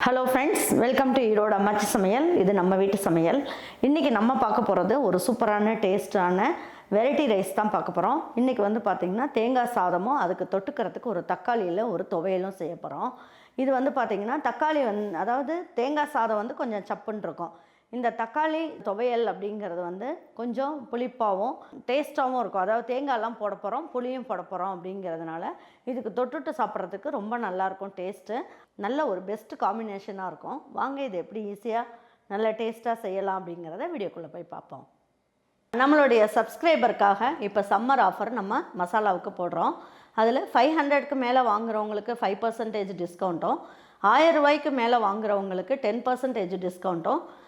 Hello friends welcome to Erode அம்மாச்சி சமையல் இது நம்ம வீட்டு சமையல். இன்றைக்கி நம்ம பார்க்க போகிறது ஒரு சூப்பரான டேஸ்டான வெரைட்டி ரைஸ் தான் பார்க்க போகிறோம் இன்றைக்கி வந்து பார்த்திங்கன்னா தேங்காய் சாதமும் அதுக்கு தொட்டுக்கிறதுக்கு ஒரு தக்காளியில் ஒரு துவையலும் செய்ய போகிறோம் இது வந்து பார்த்திங்கன்னா தக்காளி வந் அதாவது தேங்காய் சாதம் வந்து கொஞ்சம் சப்புன்னு இருக்கும். இந்த தக்காளி துவையல் அப்படிங்கிறது வந்து கொஞ்சம் புளிப்பாகவும் டேஸ்ட்டாகவும் இருக்கும். அதாவது தேங்காயெல்லாம் போட போகிறோம் புளியும் போட போகிறோம் அப்படிங்கிறதுனால இதுக்கு தொட்டுட்டு சாப்பிட்றதுக்கு ரொம்ப நல்லாயிருக்கும் டேஸ்ட்டு நல்ல ஒரு பெஸ்ட் காம்பினேஷனாக இருக்கும். வாங்க இது எப்படி ஈஸியாக நல்ல டேஸ்ட்டாக செய்யலாம் அப்படிங்கிறத வீடியோக்குள்ளே போய் பார்ப்போம். நம்மளுடைய சப்ஸ்கிரைபருக்காக இப்போ சம்மர் ஆஃபர் நம்ம மசாலாவுக்கு போடுறோம். அதில் ஃபைவ் ஹண்ட்ரட்க்கு மேலே வாங்குறவங்களுக்கு ஃபைவ் பர்சன்டேஜ் டிஸ்கவுண்ட்டும் ஆயிரம் ரூபாய்க்கு மேலே வாங்குறவங்களுக்கு டென் பர்சன்டேஜ் டிஸ்கவுண்ட்டும்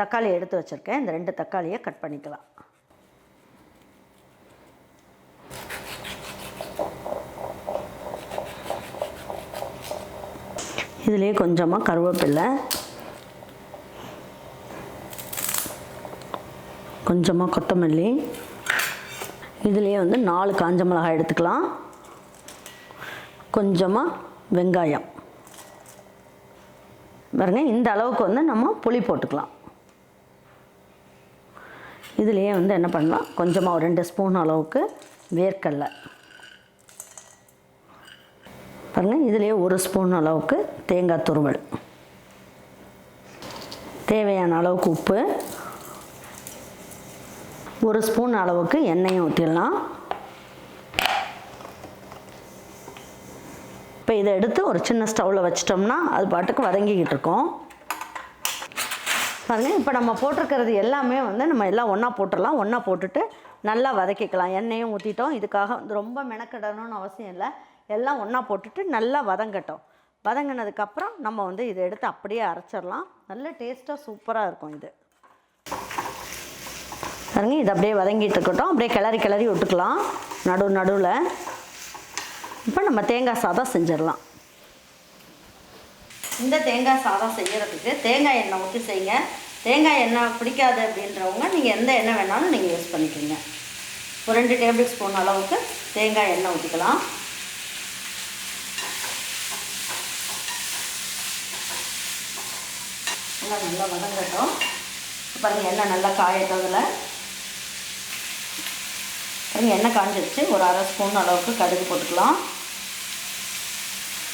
தக்காளி எடுத்து வச்சுருக்கேன். இந்த ரெண்டு தக்காளியை கட் பண்ணிக்கலாம். இதுலேயே கொஞ்சமாக கருவேப்பில்லை கொஞ்சமாக கொத்தமல்லி இதுலேயே வந்து நாலு காஞ்ச மிளகாய் எடுத்துக்கலாம். கொஞ்சமாக வெங்காயம். பாருங்கள் இந்த அளவுக்கு வந்து நம்ம புளி போட்டுக்கலாம். இதுலேயே வந்து என்ன பண்ணலாம்? கொஞ்சமாக ஒரு ரெண்டு ஸ்பூன் அளவுக்கு வேர்க்கடலை. பாருங்கள் இதுலேயே ஒரு ஸ்பூன் அளவுக்கு தேங்காய் துருவல். தேவையான அளவுக்கு உப்பு. ஒரு ஸ்பூன் அளவுக்கு எண்ணெயும் ஊற்றிடலாம் இப்போ இதை எடுத்து ஒரு சின்ன ஸ்டவ்வில் வச்சிட்டோம்னா அது பாட்டுக்கு வதங்கிக்கிட்டு இருக்கோம். பாருங்கள் இப்போ நம்ம போட்டிருக்கிறது எல்லாமே வந்து நம்ம எல்லாம் ஒன்றா போட்டுடலாம் ஒன்றா போட்டுட்டு நல்லா வதக்கிக்கலாம். எண்ணெயும் ஊற்றிட்டோம் இதுக்காக வந்து ரொம்ப மெனக்கிடணும்னு அவசியம் இல்லை. எல்லாம் ஒன்றா போட்டுட்டு நல்லா வதங்கட்டும். வதங்கினதுக்கப்புறம் நம்ம வந்து இதை எடுத்து அப்படியே அரைச்சிடலாம். நல்ல டேஸ்ட்டாக சூப்பராக இருக்கும் இது. பாருங்க இது அப்படியே வதங்கிட்டு இருக்கட்டும். அப்படியே கிளறி கிளறி விட்டுக்கலாம். நடு நடுவில். இப்போ நம்ம தேங்காய் சாதம் செஞ்சிடலாம். இந்த தேங்காய் சாதம் செய்கிறதுக்கு தேங்காய் எண்ணெய் ஊற்றி செய்யுங்க. தேங்காய் எண்ணெய் பிடிக்காது அப்படின்றவங்க நீங்கள் எந்த எண்ணெய் வேணாலும் நீங்கள் யூஸ் பண்ணிக்கோங்க. ஒரு ரெண்டு டேபிள் ஸ்பூன் அளவுக்கு தேங்காய் எண்ணெய் ஊற்றிக்கலாம் எல்லாம் நல்லா வதங்கட்டும். பாருங்கள் எண்ணெய் நல்லா காயட்டதில் அதில் பாருங்கள் எண்ணெய் காஞ்சிருச்சு. ஒரு அரை ஸ்பூன் அளவுக்கு கடுகு போட்டுக்கலாம்.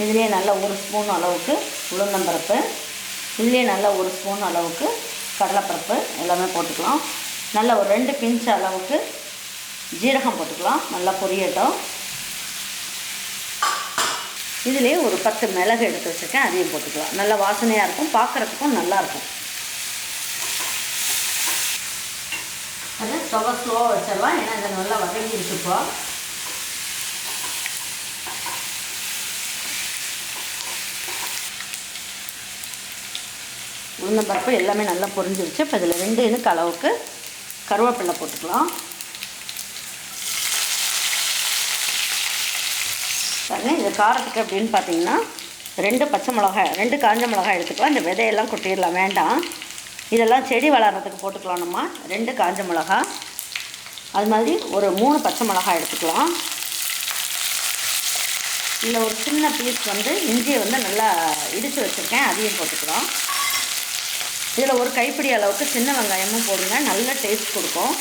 இதுலேயே நல்ல ஒரு ஸ்பூன் அளவுக்கு உளுந்தம்பருப்பு இதுலேயே நல்ல ஒரு ஸ்பூன் அளவுக்கு கடலைப்பருப்பு எல்லாமே போட்டுக்கலாம். நல்லா ஒரு ரெண்டு பிஞ்ச் அளவுக்கு ஜீரகம் போட்டுக்கலாம் நல்லா பொரியட்டும். இதுலேயே ஒரு பத்து மிளகு எடுத்து வச்சுருக்கேன் அதையும் போட்டுக்கலாம். நல்ல வாசனையாக இருக்கும் பார்க்குறதுக்கும் நல்லாயிருக்கும் அது ஸ்டவ்வை ஸ்லோவாக வச்சிடலாம் ஏன்னா இதை நல்லா வதங்கி இப்போ. உளுந்தம்பருப்பு எல்லாமே நல்லா பொரிஞ்சிருச்சு இப்போ இதில் ரெண்டு இனுக்கு அளவுக்கு கருவேப்பிலை போட்டுக்கலாம். பாருங்க இது காரத்துக்கு அப்படின்னு பார்த்தீங்கன்னா ரெண்டு பச்சை மிளகாய் ரெண்டு காஞ்ச மிளகாய் எடுத்துக்கலாம். இந்த விதையெல்லாம் கொட்டிடலாம் வேண்டாம். இதெல்லாம் செடி வளர்கிறதுக்கு போட்டுக்கலாம் நம்ம. ரெண்டு காஞ்ச மிளகா அது மாதிரி ஒரு மூணு பச்சை மிளகாய் எடுத்துக்கலாம். இதில் ஒரு சின்ன பீஸ் வந்து இஞ்சியை வந்து நல்லா இடித்து வச்சுருக்கேன். அதையும் போட்டுக்கலாம். இதில் ஒரு கைப்பிடி அளவுக்கு சின்ன வெங்காயமும் போடுங்க. நல்ல டேஸ்ட் கொடுக்கும்.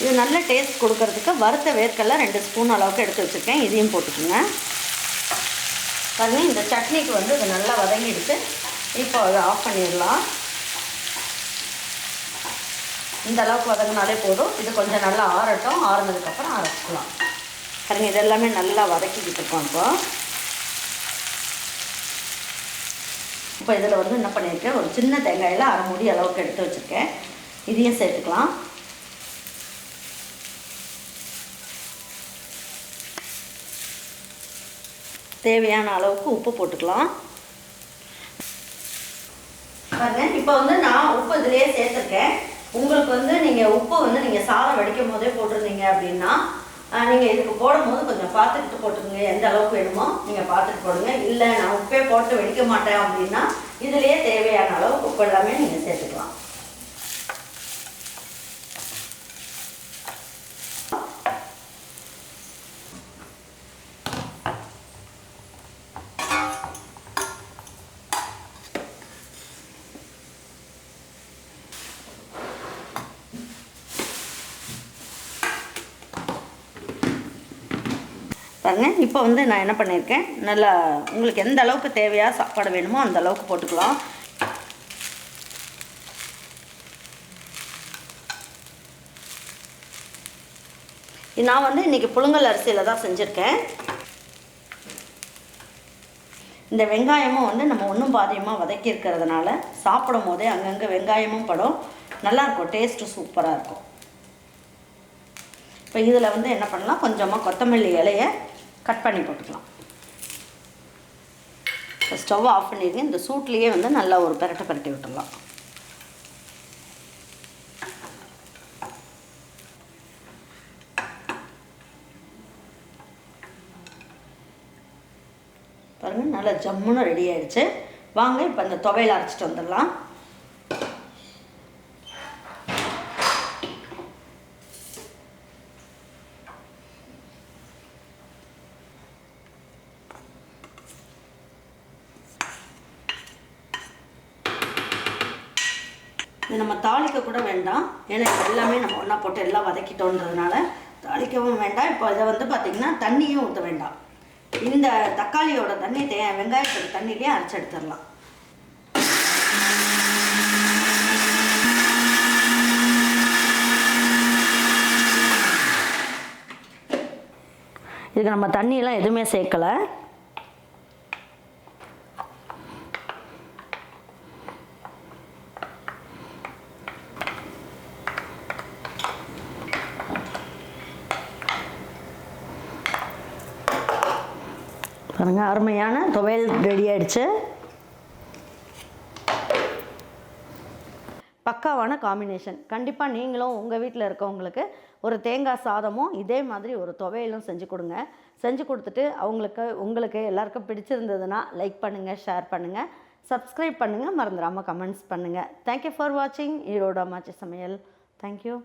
இது நல்ல டேஸ்ட் கொடுக்கறதுக்கு வறுத்த வேர்க்கடலை ரெண்டு ஸ்பூன் அளவுக்கு எடுத்து வச்சுருக்கேன். இதையும் போட்டுக்கோங்க. பாருங்கள் இந்த சட்னிக்கு வந்து இது நல்லா வதங்கிடுச்சு. இப்போ அதை ஆஃப் பண்ணிடலாம். இந்த அளவுக்கு வதங்கினாலே போதும். இது கொஞ்சம் நல்லா ஆறட்டும். ஆறுனதுக்கப்புறம் அரைச்சிக்கலாம். பாருங்கள் இது எல்லாமே நல்லா வதக்கிக்கிட்டு இருக்கோம் இப்போ. இப்போ இதில் வந்து என்ன பண்ணியிருக்கேன் ஒரு சின்ன தேங்காயில் அரை மூடி அளவுக்கு எடுத்து வச்சுருக்கேன். இதையும் சேர்த்துக்கலாம். தேவையான அளவுக்கு உப்பு போட்டுக்கலாம். பாருங்க இப்போ வந்து நான் உப்பு இதுலேயே சேர்த்துருக்கேன். உங்களுக்கு வந்து நீங்கள் உப்பு வந்து நீங்கள் சாதம் வடிக்கும் போதே போட்டிருந்தீங்க அப்படின்னா நீங்கள் இதுக்கு போடும்போது கொஞ்சம் பார்த்துக்கிட்டு போட்டுக்கோங்க. எந்த அளவுக்கு வேணுமோ நீங்கள் பார்த்துட்டு போடுங்க. இல்லை நான் உப்பே போட்டு வெடிக்க மாட்டேன் அப்படின்னா இதுலேயே தேவையான அளவு உப்பு எல்லாமே நீங்கள் சேர்த்துக்கலாம் பாருங்கள் இப்போ வந்து நான் என்ன பண்ணியிருக்கேன் நல்லா உங்களுக்கு எந்த அளவுக்கு தேவையாக சாப்பாடு வேணுமோ அந்த அளவுக்கு போட்டுக்கலாம். நான் வந்து இன்றைக்கி புழுங்கல் அரிசியில் தான் செஞ்சுருக்கேன். இந்த வெங்காயமும் வந்து நம்ம ஒன்றும் பாதியமாக வதக்கி இருக்கிறதுனால சாப்பிடும் போதே அங்கங்கே வெங்காயமும் படும். நல்லாயிருக்கும் டேஸ்ட்டு சூப்பராக இருக்கும். இப்போ இதில் வந்து என்ன பண்ணலாம்? கொஞ்சமாக கொத்தமல்லி இலையை கட் பண்ணி போட்டுக்கலாம். இப்போ ஸ்டவ் ஆஃப் பண்ணிடுங்க. இந்த சூட்லேயே வந்து நல்லா ஒரு பரட்டை பரட்டி விட்டுடலாம். பாருங்கள் நல்லா ஜம்முன்னு ரெடி ஆகிடுச்சு வாங்க இப்போ அந்த துவையில் அரைச்சிட்டு வந்துடலாம். இது நம்ம தாளிக்க கூட வேண்டாம். ஏன்னா எல்லாமே நம்ம ஒன்றா போட்டு எல்லாம் வதக்கிட்டோன்றதுனால தாளிக்கவும் வேண்டாம். இப்போ இதை வந்து பார்த்திங்கன்னா தண்ணியும் ஊற்ற வேண்டாம். இந்த தக்காளியோட தண்ணி தே வெங்காயத்தோட தண்ணியிலே அரைச்சி எடுத்துடலாம். இதுக்கு நம்ம தண்ணியெல்லாம் எதுவுமே சேர்க்கலை. பாருங்கள் அருமையான துவையல் ரெடி ஆயிடுச்சு. பக்காவான காம்பினேஷன் கண்டிப்பாக நீங்களும் உங்கள் வீட்டில் இருக்கவங்களுக்கு ஒரு தேங்காய் சாதமும் இதே மாதிரி ஒரு துவையலும் செஞ்சு கொடுங்க. செஞ்சு கொடுத்துட்டு அவங்களுக்கு உங்களுக்கு எல்லாருக்கும் பிடிச்சிருந்ததுன்னா லைக் பண்ணுங்கள் ஷேர் பண்ணுங்கள் சப்ஸ்கிரைப் பண்ணுங்கள் மறந்துடாமல் கமெண்ட்ஸ் பண்ணுங்கள் தேங்க்யூ ஃபார் வாட்சிங் ஈரோடு அம்மாச்சி சமையல். தேங்க்யூ